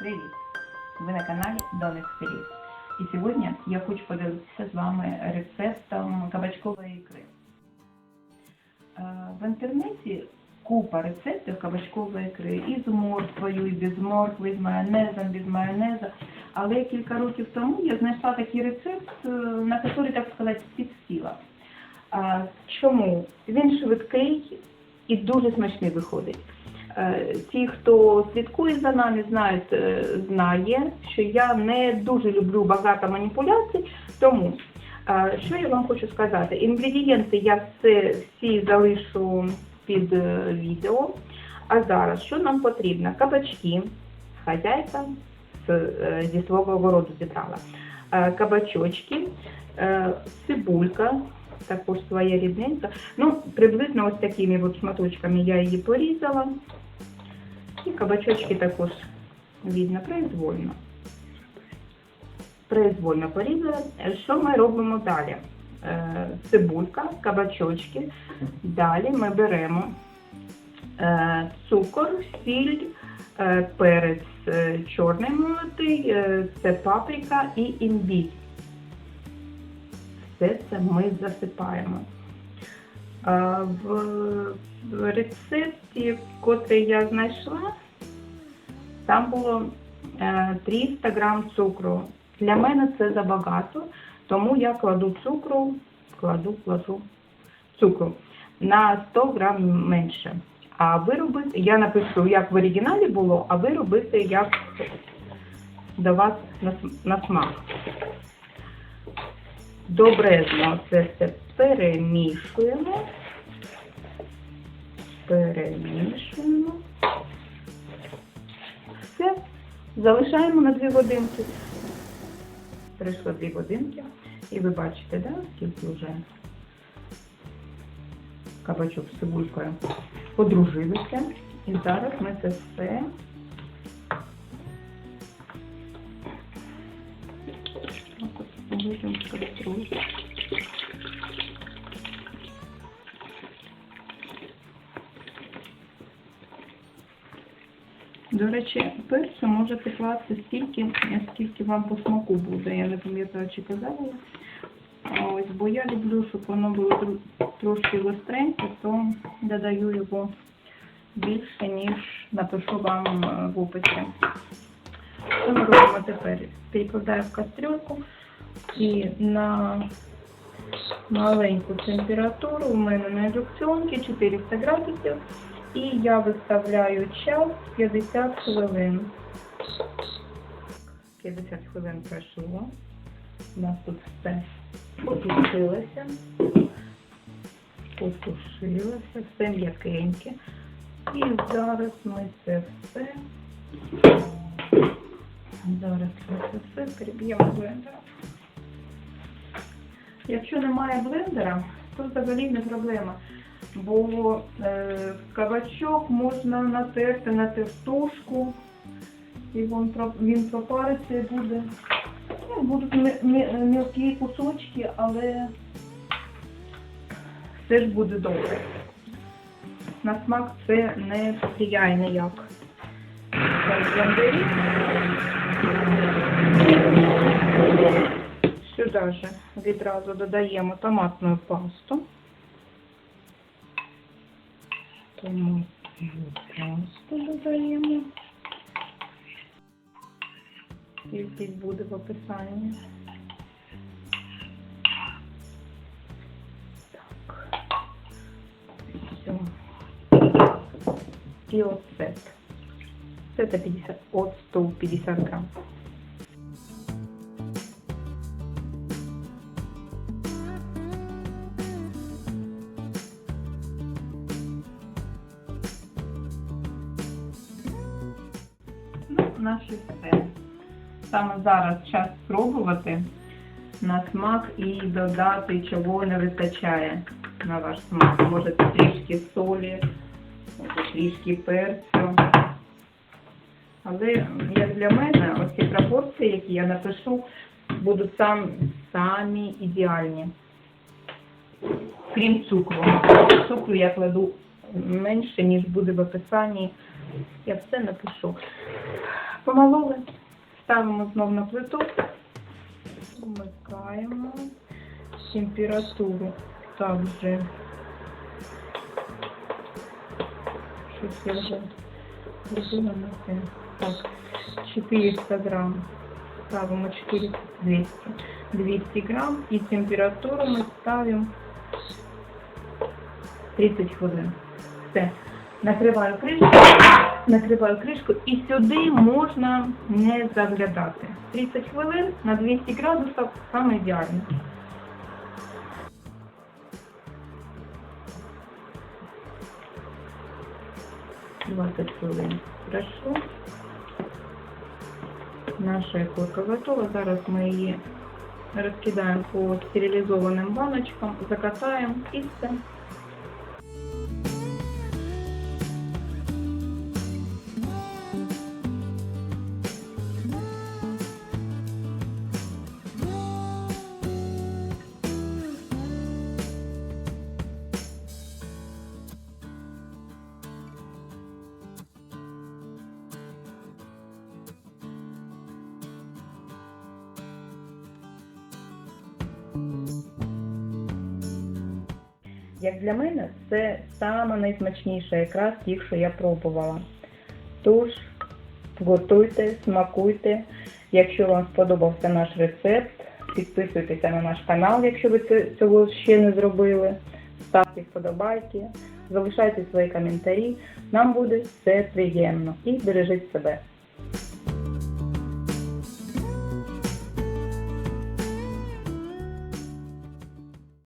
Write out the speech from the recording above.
Привіт! Ви на каналі Доник Селів. І сьогодні я хочу поділитися з вами рецептом кабачкової ікри. Е, В інтернеті купа рецептів кабачкової ікри і з морквою, і без моркви, з майонезом, без майонеза. Але кілька років тому я знайшла такий рецепт, е, на який, так сказати, підсіла. Чому? Він швидкий і дуже смачний виходить. Е, Ті, хто слідкує за нами, знають, е, знає, що я не дуже люблю багато маніпуляцій. Тому е, що я вам хочу сказати? Інгредієнти я все, всі залишу під відео. А зараз що нам потрібно? Кабачки, хазяйка зі свого городу зібрала. Кабачочки, цибулька, також своя рідненька. Ну, приблизно ось такими от шматочками я її порізала. І кабачочки також видно произвольно. Произвольно порізала. Що ми робимо далі? Е, Цибулька, кабачочки. Далі ми беремо е, цукор, сіль, е, перець чорний молотий, це паприка і імбір. Все це ми засипаємо. В рецепті, котрий я знайшла, там було е, 300 грам цукру. Для мене це забагато, тому я кладу цукру, кладу, кладу цукру на 100 грам менше. А ви я напишу, як в оригіналі було, а ви робите, як до вас на смак. Добрезно це все перемішуємо. Перемішуємо. Все. Залишаємо на 2 годинки. Пройшло 2 годинки. І ви бачите, да, скільки вже кабачок з цибулькою подружилися. І зараз ми це все Вийдемо в каструлю. До речі, перцю можете класти стільки, скільки вам по смаку буде. Я не пам'ятаю, чи казала. Ось, бо я люблю, щоб воно було трошки гостреньке, то додаю його більше, ніж напишу вам е, в описі. Що ми робимо тепер? Перекладаю в кастрюльку і на маленьку температуру у мене на індукціонці 400 градусів. І я виставляю час 50 хвилин. 50 хвилин пройшло. У нас тут все потушилося. Потушилося, все м'якеньке. І зараз ми це все. Зараз це все переб'ємо блендером. Якщо немає блендера, то взагалі не проблема. Бо е, кабачок можна натерти на тертушку, і він, він пропариться і буде. Ну, будуть мі- мі- мілкі кусочки, але все ж буде добре. На смак це не впливає ніяк. Так, в блендері. Сюди же відразу додаємо томатну пасту. Томатну пасту додаємо. Кількість буде в описанні. Так. Все. І оцет. Це 50, от 150 грам. Наше все. Саме зараз час спробувати на смак і додати, чого не вистачає на ваш смак. Може трішки солі, трішки перцю. Але як для мене, оці пропорції, які я напишу, будуть сам, самі ідеальні. Крім цукру. Цукру я кладу менше, ніж буде в описанні. Я все напишу. Помололи, ставимо знов на плиту, вмикаємо температуру также. Щось я вже зробила на це. Так, 400 грам. Ставимо 400, 200. 200 грам і температуру ми ставимо 30 хвилин. Все. Накриваю кришку, накриваю кришку і сюди можна не заглядати. 30 хвилин на 200 градусів саме ідеально. Двадцать хвилин пройшло. Наша ікорка готова. Зараз ми її розкидаємо по стерилізованим баночкам, закатаємо і все. Як для мене, це саме найсмачніша якраз тих, що я пробувала. Тож, готуйте, смакуйте. Якщо вам сподобався наш рецепт, підписуйтеся на наш канал, якщо ви цього ще не зробили. Ставте вподобайки, залишайте свої коментарі. Нам буде все приємно. І бережіть себе.